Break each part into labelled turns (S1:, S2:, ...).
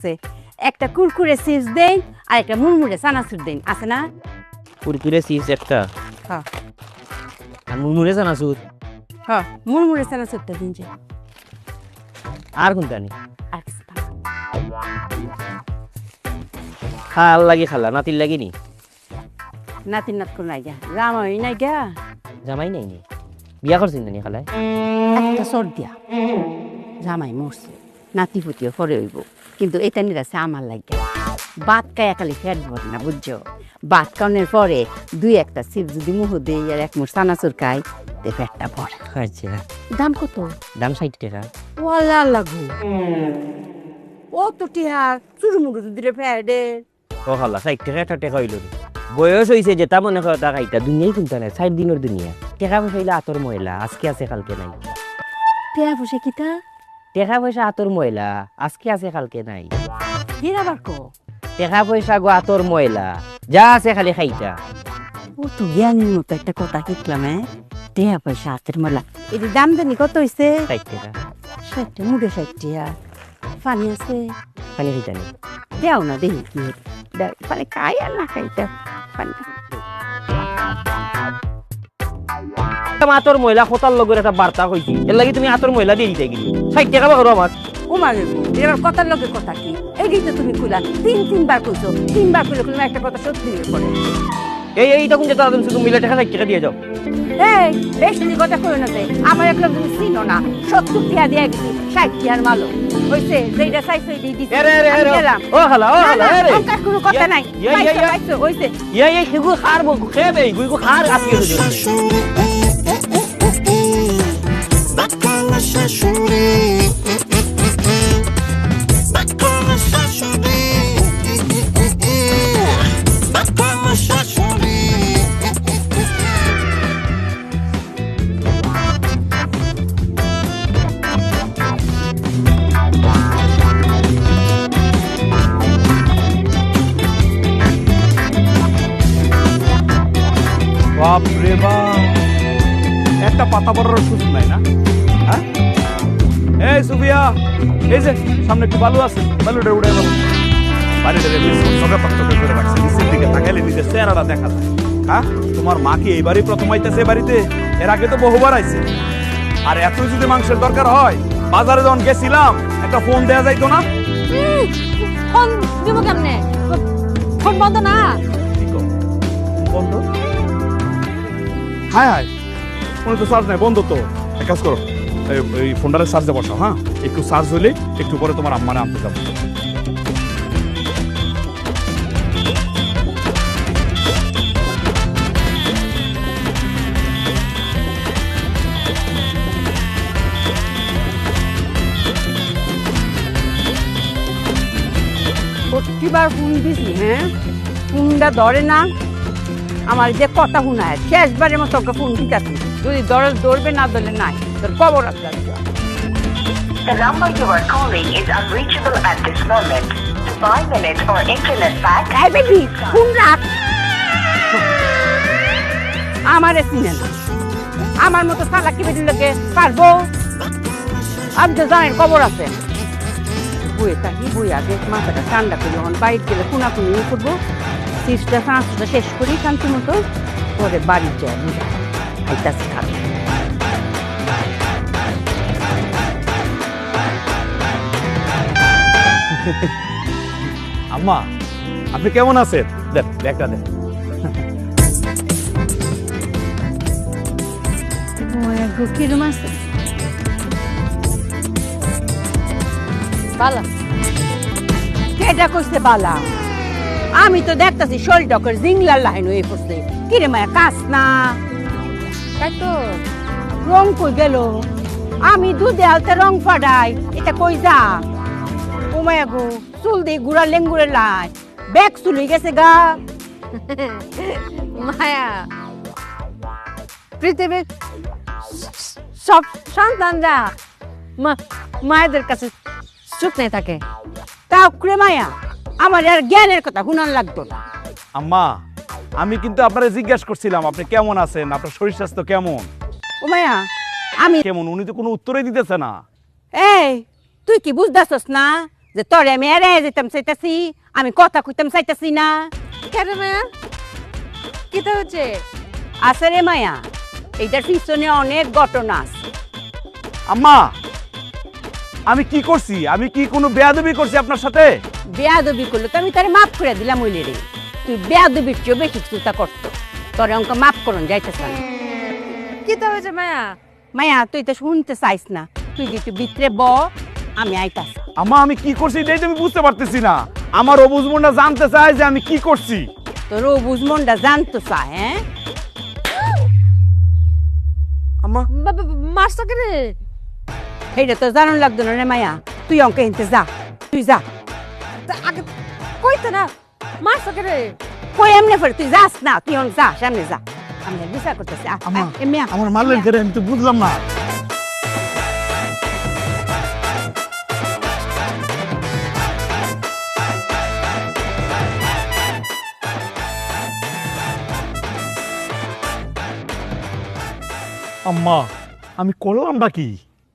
S1: আছে। একটা কুরকুরে চিপস দেন আর একটা মুড়মুড়ে চানাচুর দেন আছে না?
S2: কুরকুরে চিপস একটা।
S1: হ্যাঁ।
S2: আর মুরমুরে চানাচুর?
S1: হ্যাঁ মুড়মুড়ে চানাচুরটা দিন যে।
S2: আর কোনটা নেই
S1: আর না।
S2: খাল লাগে খালা নাতির লাগে নি?
S1: নাতি নাত কোন নাই গা রামাই নাই গা।
S2: জামাই নাই নি? বিয়া করছেন নি খালায়?
S1: একটা সর দিয়া। জামাই মরছে। নাতি পুতিও পরে হইব। কিন্তু এটা নিরাছে আমার লাগে। ভাত খাইয়া খালি ফেট ভরে না বুঝছ? ভাত খাওয়ানোর পরে দুই একটা চিপ যদি মুহ দেই আর এক মুঠ চানাচুর খাই তে পেটটা ভরে।
S2: আচ্ছা।
S1: দাম কত?
S2: দাম ষাট টাকা।
S1: ওয়ালা লাগু। ও তো টিহা চুরমুড়ু দিলে ফেডে
S2: ও খালা ষাট টাকা একটা টাকা হইল বয়স হয়েছে যে তা মনে করো টাকা এটা দুনিয়াই কিনতে নাই ষাট দিনের দুনিয়া। টাকা পয়সা আতর ময়লা আজকে আছে কালকে নাই।
S1: টিয়া বসে কিতা
S2: টাকা পয়সা আতর ময়লা আজকে আছে কালকে নাই
S1: হিরা বার কো
S2: টাকা পয়সা গো আতর ময়লা যা আছে খালি খাইটা
S1: ও তো জ্ঞানীর মতো একটা কথা শিখলাম হ্যাঁ টিয়া পয়সা হাতের মেলা এটি দাম জানি কত হইছে
S2: ষাট টাকা
S1: ষাটটা মুড়ে ষাটটিয়া পানি আছে
S2: খালি খাইটা নেই
S1: দেও না দেখি কি পানি খাই আর না খাই তা পানি
S2: আতর মহিলা খোতার লগের একটা বার্তা কইছি। এর লাগি তুমি আতর মহিলা দিয়ে দিতে গেলি। ষাট টাকা করো আমার।
S1: ও মাগে এবার কথার লগে কথা কি? এই তো তুমি খুলা। তিন তিনবার কইছো। তিনবার কইলে তুমি একটা কথা সত্যি পড়ে।
S2: এই এই তখন যেটা তুমি শুধু মিলে টাকা ষাট টাকা দিয়ে যাও।
S1: এই বেশি কথা কই না যে আমার একটা তুমি চিনো না। সত্তর টিয়া দিয়ে গেছি ষাট টিয়ার মালো। হইছে যেটা চাইছো এই দিছি। আমি
S2: এরে
S1: গেলাম।
S2: ও খালা ও
S1: না,
S2: খালা
S1: না, কোনো কথা নাই।
S2: ইয়া, ইয়া,
S1: পাইছো,
S2: ইয়া।
S1: পাইছো, হইছে।
S2: ইয়ে এই সেগু খার বো খেবে গুইগু খার আজকে
S3: 兄弟。এই যে সামনে একটু বালু আছে বালুটা উড়ে গেল বাড়িটা দেখবি সবে তক্তকে করে রাখছে। নিচের দিকে তাকাইলে নিজের চেহারাটা দেখা যায়। হ্যাঁ? তোমার মা কি এইবারই প্রথম আইতেছে বাড়িতে? এর আগে তো বহুবার আইছে। আর এত যদি মাংসের দরকার হয় বাজারে যখন গেছিলাম একটা ফোন দেয়া যাইতো না?
S4: ফোন দিব কেমনে? ফোন বন্ধ না?
S3: বন্ধ? হায় হায় ফোনে তো চার্জ নাই বন্ধ তো। এক কাজ করো এই- এই ফোনটারে চার্জে বসাও হ্যাঁ? একটু চার্জ হলে একটু পরে তোমার আম্মারে আনতে যাব।
S1: প্রতিবার ফোন দিছি হ্যাঁ? ফোনটা ধরে না। আমার যে কথা শোনায়, শেষবারের মতো ফোন দিতে যদি ধরে ধরবে, না ধরলে নাই। তোর খবর আছে
S5: The number you are calling is unreachable at this moment. Buy minutes or internet pack,
S1: phone রাখ। আমারে চিনে না আমার মতো সালাকি বেরিয়ে লোকে পারব? আমি তো জানেন খবর আছে। বইয়ে থাকি বই আগে মাথাটা ঠান্ডা করি যখন বাইরে গেলে কোনা কোনি করব। সিস্টটা সাঁচটা শেষ করি শান্তি মতো। পরে বাড়ি যায় বুঝা খাইতাছি খাবে
S3: আম্মা, আপনি কেমন আছেন? দেন, ব্যাগটা দেন।
S1: বালা। আমি তো দেখতাছি শরীরটা করে জিংলার লাইন হয়ে পড়ছে। কিরে মায়া কাস না? তাই তো, রং কই গেল? আমি দুধে আলতে রং ফাডাই এটা কই যা? ও মায়া গো চুল দিয়ে গুড়া লেঙ্গুরে লাই। ব্যাগ চুলি গেছে গা।
S4: মায়া পৃথিবীর সব সন্তানরা মায়েদের কাছে চুপ নেই থাকে।
S1: তাও করে মায়া আমার আর জ্ঞানের কথা শুনান লাগতো না।
S3: আম্মা আমি কিন্তু আপনারা জিজ্ঞাসা করছিলাম আপনি কেমন আছেন? আপনার শরীর স্বাস্থ্য কেমন?
S1: ও মায়া আমি
S3: কেমন? উনি তো কোনো উত্তরই দিতেছে না।
S1: এই তুই কি বুঝতেছস না? যে তোরে আমি এড়ে যেতাম চাইতাছি আমি কথা কইতাম চাইতাছি না
S4: কেন মায়া কিতা হচ্ছে
S1: আছে রে মায়া এইটার পিছনে অনেক ঘটনা আছে
S3: আম্মা আমি কি করছি আমি কি কোনো বেয়াদবি করছি আপনার সাথে
S1: বেয়াদবি করল তো আমি তারে মাফ করে দিলাম ওইলে রে তুই বেয়াদবির চেয়েও বেশি চিন্তা করতো তোরে অঙ্ক মাফ করুন যাইতেছ না
S4: কিতা হয়েছে মায়া
S1: মায়া তুই তো শুনতে চাইস না তুই যে তুই ভিতরে ব আমি আইতাস
S3: আম্মা আমি কি করছি এটাই তো আমি বুঝতে পারতেছি না। আমার অবুজমনটা জানতে চায় যে আমি কি করছি।
S1: তোর ও বুঝমনটা জানতো চা হ্যাঁ?
S3: আম্মা।
S4: মারছো কে রে
S1: সেইটা তো জানান লাগতো না রে মায়া। তুই অঙ্ক হিনতে যা তুই যা।
S4: তা আগে কইতে না মারছো কে রে
S1: কই এমনি ফের তুই যাস না তুই অঙ্ক যা সামনে যা। আমি বিচার করতেছি। আ,
S6: আম্মা,
S1: আ,
S6: আমার মারলেন। কেন আমি তো বুঝলাম না।
S3: আম্মা আমি করলামটা কি?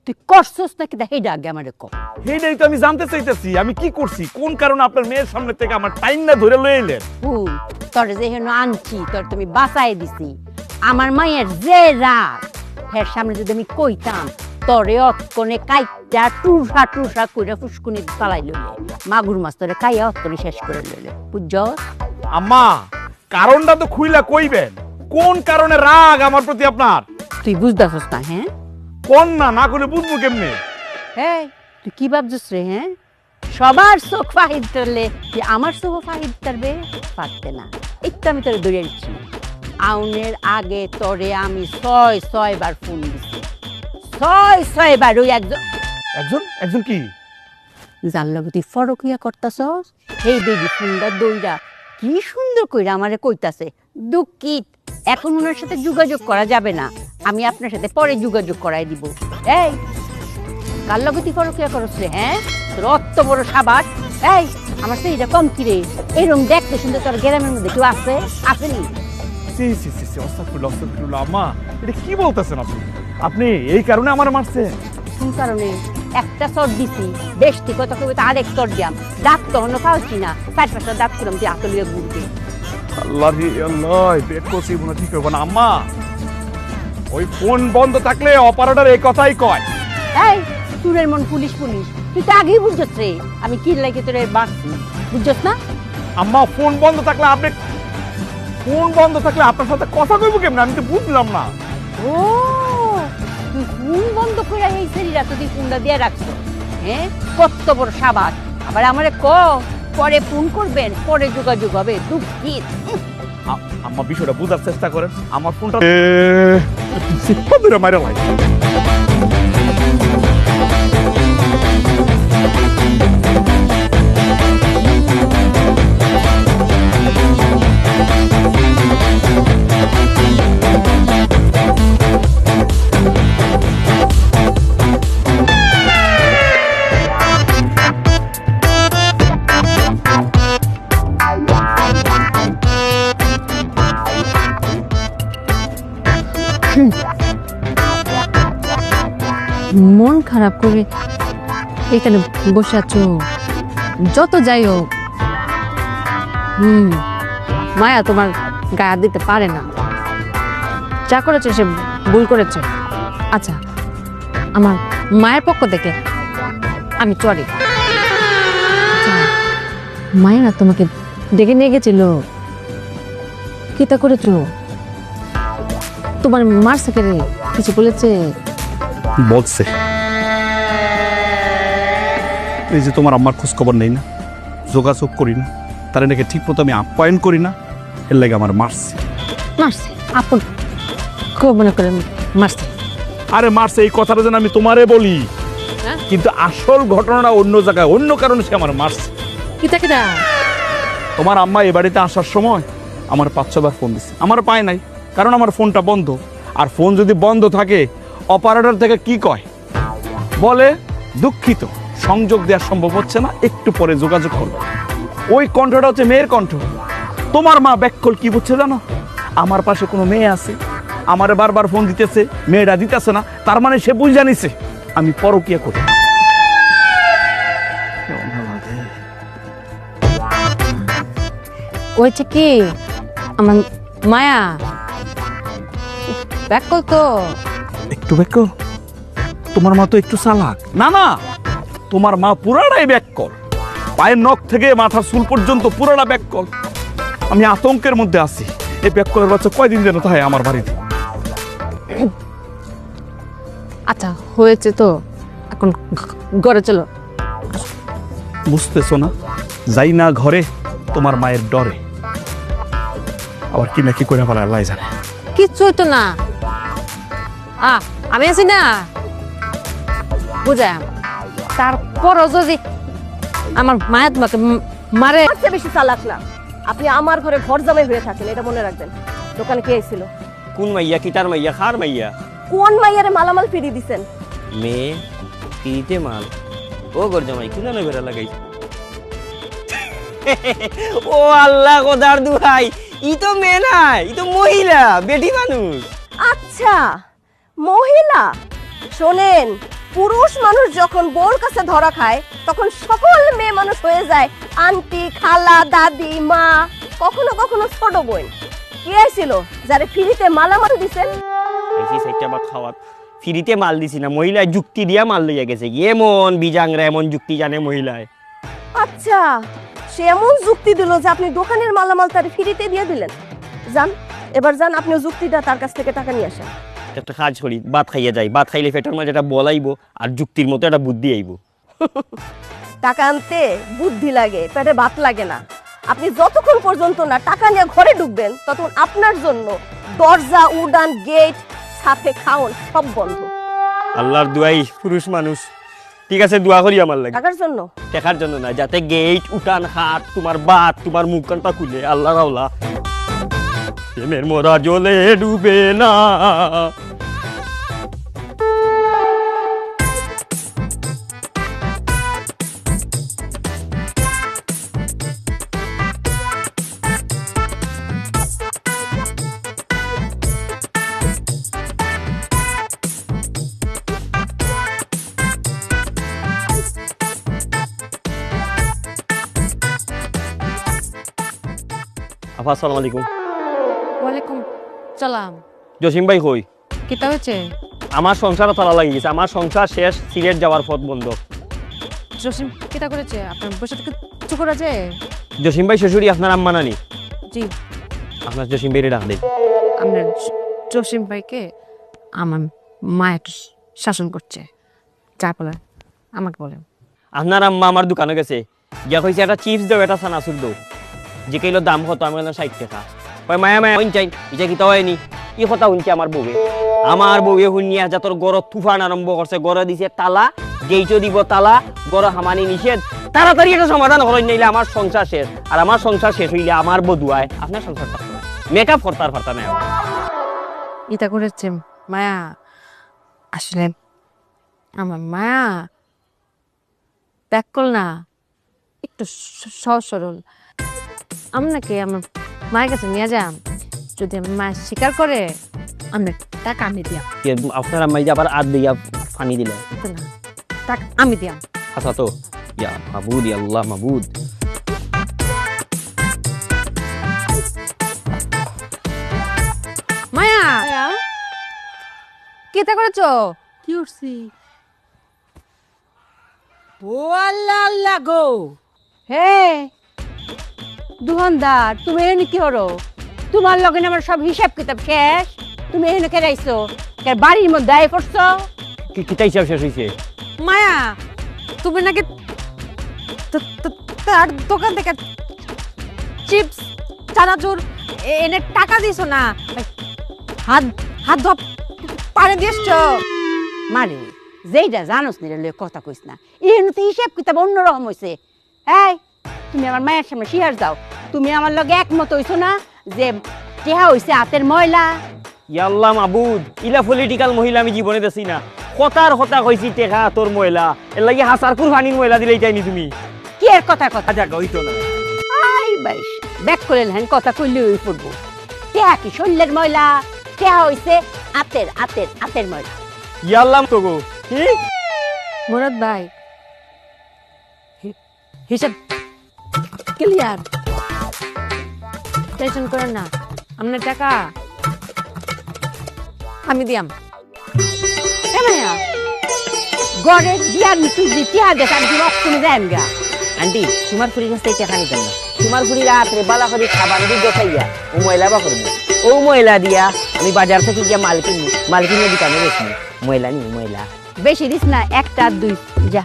S1: তুই করছস নাকি? দা হেডা আগে আমারে কো।
S3: এইটাই তো আমি জানতে চাইতেছি আমি কি করছি? কোন কারণে আপনার মেয়ের সামনে থেকে আমার টাইম না ধরে লয়ে এলেন?
S1: হুম তোর যে হেন আনছি তোর তুমি বাঁচাই দিছি। আমার মায়ের যে রাগ হের সামনে যদি আমি কইতাম তরে অতকনে কাইটা টুসা টুসা কইরা ফুসকুনি চালাই লইলে মাগুর মাছ তোরে কাইয়া অতকনে শেষ করে লইলে। বুঝছ
S3: আম্মা কারণটা তো খুইলা কইবেন। কোন কারণে রাগ আমার প্রতি আপনার?
S1: তুই বুঝতেছস না হ্যাঁ?
S3: কোন না না করে বুঝব কেমনে?
S1: হ্যাঁ তুই কি ভাবছিস রে হ্যাঁ? সবার চোখ ফাহিদ করলে তুই আমার চোখ ফাহিদ করবে পারতে না। একটু আমি তোরে দৌড়ে দিচ্ছি। আউনের আগে তোরে আমি ছয় ছয় বার ফোন দিছি। ছয় ছয় বার ওই একজন
S3: একজন? একজন কি?
S1: যার লগে তুই ফরকিয়া করতাছস এই বেবি ফোনটা দইরা কি সুন্দর কইরা আমারে কইতাছে। দুঃখিত। এখন ওনার সাথে যোগাযোগ করা যাবে না। আমি আপনার সাথে পরে যোগাযোগ করাই দিব। এই কার লগে তুই ফরকিয়া করছ রে হ্যাঁ? তোর অত বড় সাবাস। এই আমার সেই কম কিরে। এরকম দেখতে সুন্দর তোর গ্রামের মধ্যে কেউ আছে? আসেনি
S3: সি সি সি সি অস্তাগফিরুল্লাহ অস্তাগফিরুল্লাহ আম্মা এটা কি বলতেছেন আপনি? আপনি এই কারণে আমার মারছেন?
S1: কোন কারণে? একটা চর দিছি। বেশ ঠিক কথা কবে আরেক চর দিয়াম। দাঁত তো অন্য খাওয়াচ্ছি না চার পাঁচটা দাঁত করলাম তুই আতলিয়ে ঘুরবে।
S3: আল্লাহ রে আল্লাহ পেট করছি মনে ঠিক না। আম্মা ওই ফোন বন্ধ থাকলে অপারেটর এই কথাই কয়।
S1: এই চুরের মন পুলিশ পুলিশ তুই তো আগেই বুঝছস রে আমি কি লাগে তোরে বাঁচছি বুঝছস না?
S3: আম্মা ফোন বন্ধ থাকলে আপনি ফোন বন্ধ থাকলে আপনার সাথে কথা কইব কেমন? আমি তো বুঝলাম না।
S1: ও তুই ফোন বন্ধ করে এই শরীরা তুই ফোনটা দিয়ে রাখছো হ্যাঁ? কত বড় সাবাস। আবার আমারে ক পরে ফোন করবেন পরে যোগাযোগ হবে দুঃখিত।
S3: আমার বিষয়টা বোঝার চেষ্টা করেন। আমার ফোনটা মারা লাগে
S4: মন খারাপ করে এখানে বসে আছো? যত যাই হোক। হুম, মায়া তোমার গায়ে দিতে পারে না। যা করেছে সে ভুল করেছে। আচ্ছা আমার মায়ের পক্ষ থেকে আমি চলে। মায়ের না তোমাকে ডেকে নিয়ে গেছিল। কি তা করেছ? তোমার মারছে কে রে কিছু বলেছে?
S3: বলছে। এই যে তোমার আম্মার খোঁজ খবর নেই না যোগাযোগ করি না তার নাকি ঠিক মতো আমি আপ্যায়ন করি না এর লাগে আমার মারছে।
S4: মারছে? আপন? খুব মনে করে মারছে।
S3: আরে মারছে এই কথাটা যেন আমি তোমারে বলি।
S4: হ্যাঁ?
S3: কিন্তু আসল ঘটনাটা অন্য জায়গায় অন্য কারণে সে আমার মারছে।
S4: কিতা কিতা?
S3: তোমার আম্মা এ বাড়িতে আসার সময় আমার পাঁচ ছবার ফোন দিচ্ছে আমার পায় নাই কারণ আমার ফোনটা বন্ধ। আর ফোন যদি বন্ধ থাকে অপারেটর থেকে কি কয়? বলে দুঃখিত। সংযোগ দেওয়া সম্ভব হচ্ছে না একটু পরে যোগাযোগ করব ওই কণ্ঠটা হচ্ছে মেয়ের কণ্ঠ। তোমার মা ব্যাকল কি বুঝছে জানো? আমার পাশে কোনো মেয়ে আছে আমারে বারবার ফোন দিতেছে মেয়েটা দিতেছে না তার মানে সে বুঝ জানিছে আমি পরকিয়া করি।
S4: হয়েছে কি? আমার মায়া? ব্যাককল তো।
S3: একটু ব্যাককল? তোমার মা তো একটু চালাক। না না! তোমার মা পুরাটাই ব্যাক কর পায়ের নখ থেকে মাথার চুল পর্যন্ত পুরাটা ব্যাক কল আমি আতঙ্কের মধ্যে আছি। এই ব্যাক কলের বাচ্চা কয়দিন যেন তাই আমার বাড়িতে?
S4: আচ্ছা হয়েছে তো। এখন ঘরে চলো।
S3: বুঝতেছো না? যাই না ঘরে তোমার মায়ের ডরে। আবার কি নাকি করে ফেলা আল্লাহ জানে।
S4: কিচ্ছু হইতো না। আ আমি আছি না। বুঝাম তারপরও যদি আমার মায়ের তোমাকে ম- মারে
S6: তার চেয়ে বেশি চালাক না। আপনি আমার ঘরে ঘর জামাই হয়ে থাকেন এটা মনে রাখবেন। দোকানে কে এসেছিল
S2: কোন মাইয়া কিটার মাইয়া খার মাইয়া?
S6: কোন মাইয়ারে মালামাল ফিরিয়ে দিছেন?
S2: মেয়ে ফ্রিতে মাল। ও গরজামাই কোন না বেড়া লাগাই। ও আল্লাহ কোদার দুহাই ই তো মেয়ে নাই ই তো মহিলা বেটি মানুষ।
S6: আচ্ছা মহিলা? শোনেন পুরুষ মানুষ যখন বোর কাছে ধরা খায় তখন সকল মেয়ে মানুষ হয়ে যায় আন্টি খালা দাদি মা। কখনো কখনো ছোট বোন। কে ছিল যারে ফ্রিতে মালামাল দিছেন
S2: ফ্রিতে মাল দিছি না মহিলায় যুক্তি দিয়া মাল লইয়া গেছে এমন বিজাংরা এমন যুক্তি জানে মহিলায়।
S6: আচ্ছা সে এমন যুক্তি দিল যে আপনি দোকানের মালামাল তার ফ্রিতে দিয়ে দিলেন। যান এবার যান আপনি যুক্তিটা তার কাছ থেকে টাকা নিয়ে আসেন।
S2: একটা কাজ করি ভাত খাইয়া যাই। ভাত খাইলে পেটের মাঝে এটা বলাইবো আর যুক্তির মতো একটা বুদ্ধি আইবো।
S6: টাকা আনতে বুদ্ধি লাগে পেটে ভাত লাগে না। আপনি যতক্ষণ পর্যন্ত না টাকা নিয়ে ঘরে ঢুকবেন ততক্ষণ আপনার জন্য দরজা উডান গেট সাথে খাওন সব বন্ধ।
S2: আল্লাহর দুয়াই পুরুষ মানুষ। ঠিক আছে দোয়া করি আমার লাগে।
S6: টাকার জন্য?
S2: দেখার জন্য না যাতে গেট উঠান হাত তোমার বাত তোমার মুখ কানটা খুলে আল্লাহ রাওলা প্রেমের মোরা জলে ডুবে না আপা আসসালামু আলাইকুম
S4: ওয়ালাইকুম সালাম।
S2: জসিম ভাই
S4: কিতা
S2: আমার সংসারও তালা লাগিয়ে গেছে আমার সংসার শেষ সিলেট যাওয়ার পথ বন্ধ।
S4: জসিম কিতা করেছে? আপনার বসে থেকে কিছু করা যায়?
S2: জসিম ভাই শ্বশুরি আপনার আম্মা নানি?
S4: জি।
S2: আপনার জসিম ভাইরে ডাক দেন
S4: আপনার জসিম ভাইকে আমার মা একটু শাসন করছে। যার ফলে আমাকে বলে
S2: আপনার আম্মা আমার দোকানে গেছে। গিয়া কইছে একটা চিপস দাও এটা সানাসুর দাও। যে কইলো দাম কত? আমি বললাম ষাট টাকা। কয় মায়া মায়া হইন চাই এটা কি হয়নি ই কথা শুনছে আমার বউয়ে আমার বউয়ে শুনিয়া যা তোর গড় তুফান আরম্ভ করছে গড় দিছে তালা গেইটো দিব তালা গড় হামানি নিষেধ তাড়াতাড়ি এটা সমাধান করেন নাইলে আমার সংসার শেষ আর আমার সংসার শেষ হইলে আমার বধুয়ায় আপনার সংসার থাকতো না মেকআপ করতার পারতা না
S4: ইতা করেছে মায়া আসলে আমার মায়া ব্যাক কল না একটু সহজ সরল আপনাকে আমার মায়ের কাছে নিয়ে যাম যদি মা স্বীকার করে আমরা টাকা আমি দিয়াম।
S2: কি আপনার আম্মাই যে আবার আদ দিয়া
S4: না টাকা আমি দিয়াম।
S2: হাসা তো ইয়া মাবুদ ইয়া আল্লাহ মাবুদ।
S4: মায়া! কেতা করেছ?
S1: কি উঠছি ও আল্লাহ আল্লাহ গো। হে দুহানদার তুমি এনে কি হরো তোমার লগে আমার সব হিসাব কিতাব শেষ। তুমি এনে কে বাড়ির মধ্যে আয় পড়ছো?
S2: কি কিতা হিসাব শেষ হইছে?
S4: মায়া তুমি নাকি তার দোকান থেকে চিপস চানাচুর এ- এনে টাকা দিছো না? হাত হাত ধোয়া পানি দিয়েছ
S1: মানে যেইটা জানোস নিরে লয়ে কথা কইস না। এনে তো হিসাব কিতাব অন্যরকম হইছে। এই তুমি আমার মায়ের সামনে শিহার যাও তুমি আমার লগে একমত হইছো না যে টেহা হইছে হাতের ময়লা?
S2: ইয়াল্লাহ মাবুদ ইলা পলিটিক্যাল মহিলা আমি জীবনে দেখি না। হতার হতা কইছি টেকা তোর মহিলা এর লাগি হাসারপুর ফানির মহিলা দিলেই চাইনি তুমি।
S1: কি এর কথা কথা?
S2: আচ্ছা কইতো না।
S1: আই বাইস ব্যাক করে হেন কথা কইলে ওই পড়ব। টেহা কি শরীরের ময়লা? টেহা হইছে আতের আতের আতের ময়লা।
S2: ইয়াল্লাহ তো গো। কি?
S4: মুরাদ ভাই হিসাব ক্লিয়ার? টেনশন করেন না। আপনার টাকা আমি দিয়াম।
S1: গড়ে দিয়ার মিটু দিতে আগে আমি রক্ষণে যাই গা।
S2: আন্টি তোমার ফুরির কাছ টাকা নিতাম না। তোমার ফুরি রাত্রে বালা করে খাবার দুধ খাইয়া ও ময়লা বা করব। ও ময়লা দিয়া আমি বাজার থেকে গিয়া মাল কিনবো মাল কিনে দোকানে বেশি ময়লা নি ময়লা।
S1: বেশি দিস না একটা দুই যা।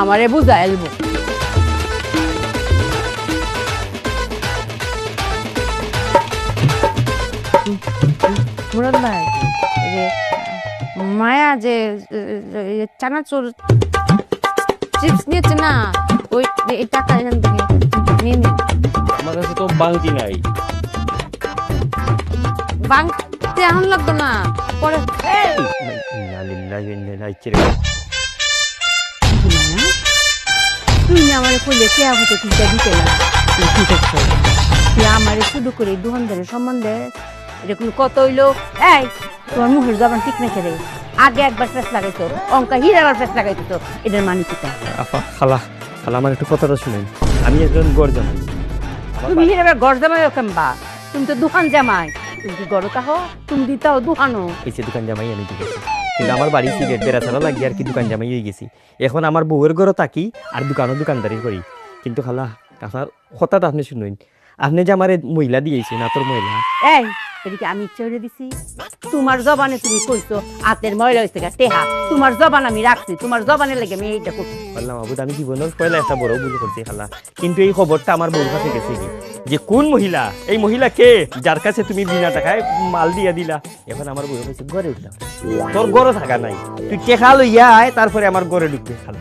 S1: আমারে বুঝা এলবো
S4: এই যে মায়া যে চানাচুর চিপস নিয়েছে না ওই এই টাকা এখান থেকে নিয়ে নিন
S2: আমার কাছে তো বাংতি নাই।
S4: বাংতে এখন লাগতো না পরে
S1: তুই না আমারে কইলে কে দিতে না? তুই শুধু করে দোকানদারের সম্বন্ধে এটা কোনো কত হইল। এই তোমার মুখের জবান ঠিক রেখে রে? আগে একবার ফেস লাগাইতো অঙ্কা হির আবার ফেস লাগাইতো তো এটার মানে কি?
S2: আপা খালা খালা আমার একটু কথাটা শুনেন। আমি একজন গড় জামাই
S1: তুমি হির আবার ঘর জামাই কেমবা তুমি তো দোকান জামাই। তুমি কি গড় কাহ? তুমি দিতাও
S2: এই যে দোকান জামাই আমি কিন্তু আমার বাড়ি সিগারেট বেড়া ছাড়া লাগি আর কি দোকান জামাই হয়ে গেছি। এখন আমার বউয়ের ঘরও থাকি আর দোকানও দোকানদারি করি। কিন্তু খালা আপনার কথাটা আপনি শুনুন। আপনি যে আমার মহিলা দিয়েছেন না তোর মহিলা।
S1: এই এদিকে আমি ইচ্ছা করে দিছি? তোমার জবানে তুমি কইছো, হাতের ময়লা হয়েছে টেহা। তোমার জবান আমি রাখছি, তোমার জবানের লেগে আমি এইটা করছি।
S2: বললাম আবুদ আমি জীবনের পয়লা একটা বড় ভুল করছি, খালা। কিন্তু এই খবরটা আমার বউর কাছে গেছে কি? যে কোন মহিলা, এই মহিলা কে? যার কাছে তুমি বিনা টাকায় মাল দিয়া দিলা। এখন আমার বউ কাছে ঘরে উঠলাম। তোর গড়ে থাকা নাই। তুই টেকা লইয়া আয়, তারপরে আমার ঘরে ঢুকবে, খালা।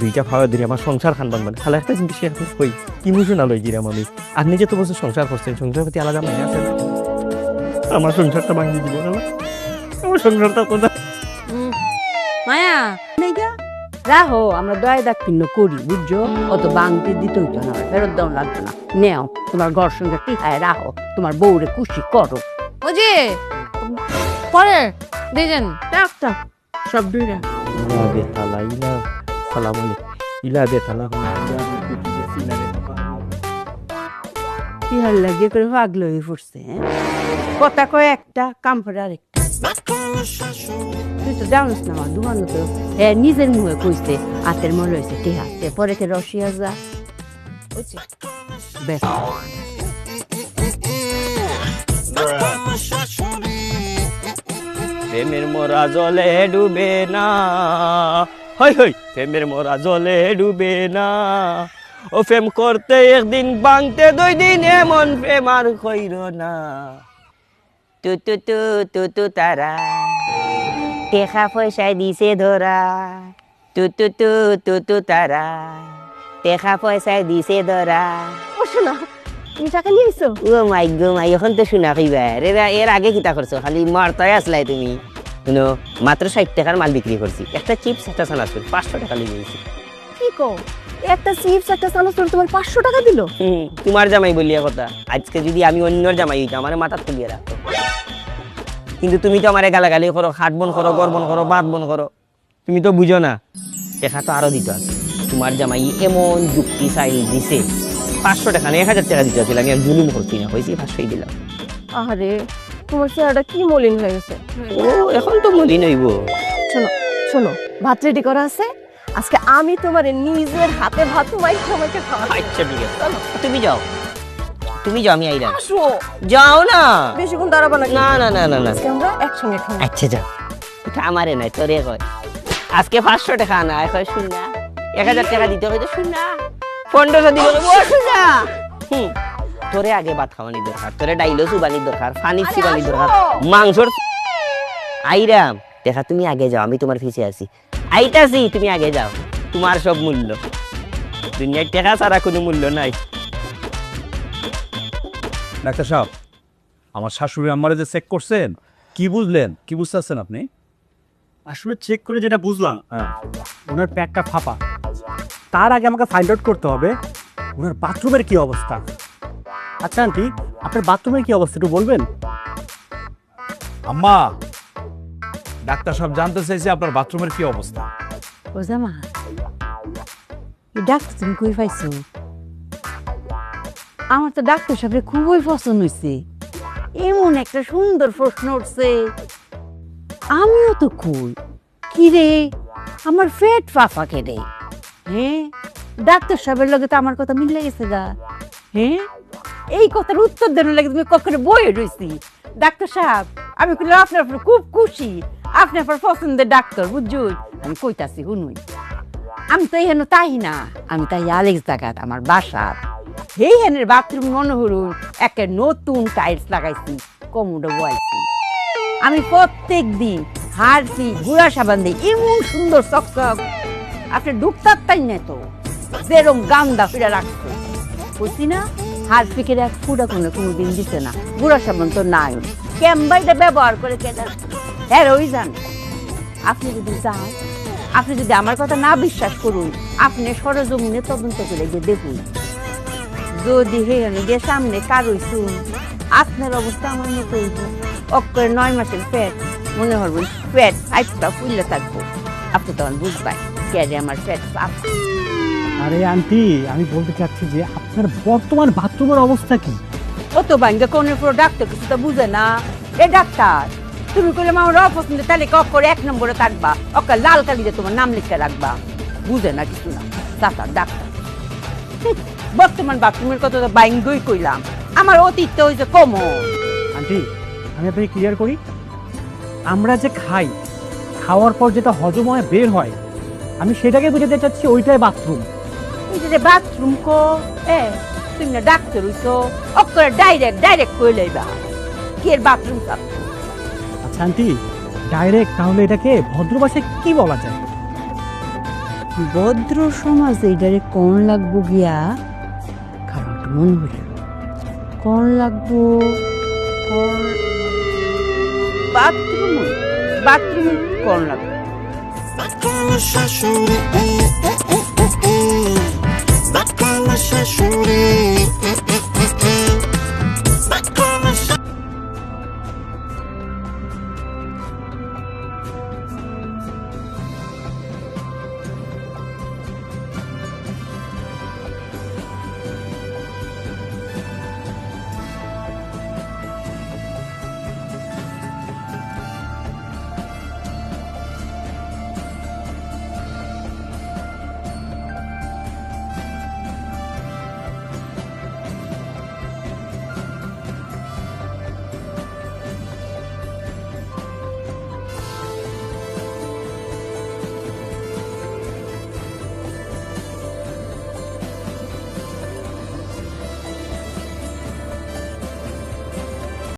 S2: দুইটা খাওয়া দিলে আমার সংসার খান বানবেন খালা, একটা জিনিস করতে কই? ইমোশনাল হয়ে গিরাম আমি? আপনি যে তো বছর সংসার করছেন সংসার প্রতি আলাদা মানে আছে? আমার সংসারটা ভাঙিয়ে দিব খালা আমার সংসারটা কোথা
S4: মায়া
S1: নেইগা রাহো আমরা দয়া দাক্ষিণ্য করি বুঝছ? অত বাংতি দিতে হইতো না ফেরত দাও লাগতো না। নেও তোমার ঘর সঙ্গে টিকায় রাহো তোমার বউরে খুশি করো।
S4: ওই যে পরে দিয়েছেন
S1: একটা সব দুইরা
S2: ইলা বেতালা ইলা সালাম আলাইকুম। ইলা বেতালা
S1: কি হাল লাগিয়ে করে পাগল হয়ে পড়ছে হ্যাঁ? কথা কয় একটা কাম করে আরেকটা। তুই তো জানিস না আমার দোকানে তো হ্যাঁ নিজের মুখে কইছে হাতের মল হয়েছে টিহা। পরে কে রসিয়া যা। বেশ
S2: প্রেমের মোরা জলে ডুবে না। হই হই প্রেমের মোরা জলে ডুবে না। ও প্রেম করতে একদিন বাংতে দুই দিন এমন প্রেম আর কইর না। তু তু তু তু তু তারা। টেকা পয়সায় দিছে ধরা। তু তু তু তু তু তারা। টেকা পয়সায় দিছে ধরা।
S6: ও শোনা তুমি টাকা নিয়েছো
S2: ও মাই গো মাই এখন তো শুনা কইবা। এর এর আগে কিতা করছ? খালি মারতাই আসলাই তুমি। শুনো মাত্র ষাট টাকার মাল বিক্রি করছি। একটা চিপস একটা সানাসুর পাঁচশো টাকা লিখে দিয়েছি
S6: কি কো একটা চিপস একটা সানাসুর তোমার পাঁচশো টাকা দিল?
S2: হুম, তোমার জামাই বলিয়া কথা। আজকে যদি আমি অন্যর জামাই হইতাম আমার মাথা তুলিয়ে রাখতো কিন্তু তুমি তো আমার গালাগালি করো হাট বন করো গরবন করো বাদ বন করো। তুমি তো বুঝো না টাকা তো আরও দিত আছে। তোমার জামাই এমন যুক্তি চাইল দিছে। পাঁচশো টাকা না এক হাজার টাকা দিতে আছিল আমি আর জুলুম করছি না হয়েছি পাঁচশোই দিলাম।
S6: আরে তোমার চেহারাটা কি মলিন হয়ে গেছে।
S2: ও এখন তো মদিন হইব।
S6: শোনো শোনো ভাত রেডি করা আছে। আজকে আমি তোমার নিজের হাতে ভাত মাইকে মাইকে খাওয়া
S2: আচ্ছা ঠিক আছে। তুমি যাও। তুমি যাও আমি আইরা
S6: আসো।
S2: যাও না।
S6: বেশিক্ষণ দাঁড়াবো না
S2: না না না না না।
S6: আজকে আমরা একসঙ্গে খাব।
S2: আচ্ছা যাও। এটা আমারে নাই তোরে কয়। আজকে পাঁচশো টাকা না কয় শুন না এক হাজার টাকা দিতে হয়তো শুন না পনেরোশো দিব ও শুন না হুম। তোরে আগে ভাত খাওয়ানি দরকার তোরে ডাইলো সুবানির দরকার ফানির সুবানির দরকার। মাংসর আইরাম দেখা তুমি আগে যাও আমি তোমার পিছে আছি। আইতাছি তুমি আগে যাও। তোমার সব মূল্য। দুনিয়ার টাকা ছাড়া কোনো মূল্য নাই।
S3: ডাক্তার সাহেব আমার শাশুড়ি আমারে যে চেক করছেন কি বুঝলেন? কি বুঝতে পারছেন আপনি?
S7: আসলে চেক করে যেটা বুঝলাম
S3: হ্যাঁ।
S7: ওনার প্যাকটা ফাঁপা। তার আগে আমাকে ফাইন্ড আউট করতে হবে ওনার বাথরুমের কি অবস্থা? আচ্ছা আন্টি আপনার বাথরুমের কি অবস্থা একটু বলবেন?
S3: আম্মা ডাক্তার সাহেব জানতে চাইছে আপনার বাথরুমের কি অবস্থা।
S1: ডাক্তার তুমি কই পাইছো? আমার তো ডাক্তার সাহেবের খুবই পছন্দ হয়েছে এমন একটা সুন্দর প্রশ্ন উঠছে। আমিও তো কি রে? আমার ফেট ফাফা রে। হ্যাঁ ডাক্তার সাহেবের লগে তো আমার কথা মিলে গেছে গা। হ্যাঁ এই কথার উত্তর দেওয়ার লাগে তুমি কখনো বইয়ে রয়েছি ডাক্তার সাহেব, আমি আপনার খুব খুশি। আপনি আপনার পছন্দের ডাক্তার বুঝুন আমি কইতাছি, শুনুই। আমি তো এখানে তাই না, আমি তাই আলেক্স জায়গাত আমার বাসার। এই হেনের বাথরুম মনে হরুন একটা নতুন টাইলস লাগাইছি, কমোডো বয়াইছি। আমি প্রত্যেক দিন হারছি গুড়া সাবান দিই এমন সুন্দর চকচক। আপনি ঢুকতার তাই না তো যেরকম গান্দা ফিরে রাখতো বুঝছি না? হারপিকের এক ফুটা কোনো কোনো দিন দিতে না। বুড়া সাবান তো নাই। ক্যাম্বাইটা ব্যবহার করে কেনা হ্যাঁ ওই জান। আপনি যদি চান, আপনি যদি আমার কথা না বিশ্বাস করুন, আপনি সরজমিনে তদন্ত করে গিয়ে দেখুন। যদি হে গিয়ে সামনে কারোই শুন আপনার অবস্থা আমার মতো অক্ষরে নয় মাসের পেট। মনে হবেন পেট আইসটা ফুললে থাকব। আপনি তখন বুঝবেন কে আমার সাফ
S7: আরে আন্টি, আমি বলতে চাচ্ছি যে আপনার বর্তমান বাথরুমের অবস্থা কি?
S1: ও অত ভাঙ্গে কোন ডাক্তার কিছু তো বুঝে না। এ ডাক্তার তুমি কইলে আমার অপছন্দ তাহলে কক করে এক নম্বরে থাকবা ওকে লাল কালিতে তোমার নাম লিখে রাখবা। বুঝে না কিছু না। ডাক্তার। ডাক্তার বর্তমান বাথরুমের কথা তো বাইঙ্গই কইলাম। আমার অতীত তো হয়েছে কমন
S7: আন্টি আমি আপনাকে ক্লিয়ার করি। আমরা যে খাই খাওয়ার পর যেটা হজম হয় বের হয় আমি সেটাকে বোঝাতে চাচ্ছি ওইটাই বাথরুম।
S1: এই যে বাথরুম কো এ তুমি না ডাক্তার হইছো অক্ষরে ডাইরেক্ট ডাইরেক্ট কই লইবা? কি এর বাথরুম সাফ
S7: আচ্ছা আন্টি ডাইরেক্ট তাহলে এটাকে ভদ্র ভাষায় কি বলা যায়?
S1: ভদ্র সমাজে এটারে কোন লাগবো গিয়া? কারণ মন হইল কোন লাগবো কোন বাথরুম বাথরুমে কোন লাগবো।
S8: Back on the shashuri, শাশুড়ি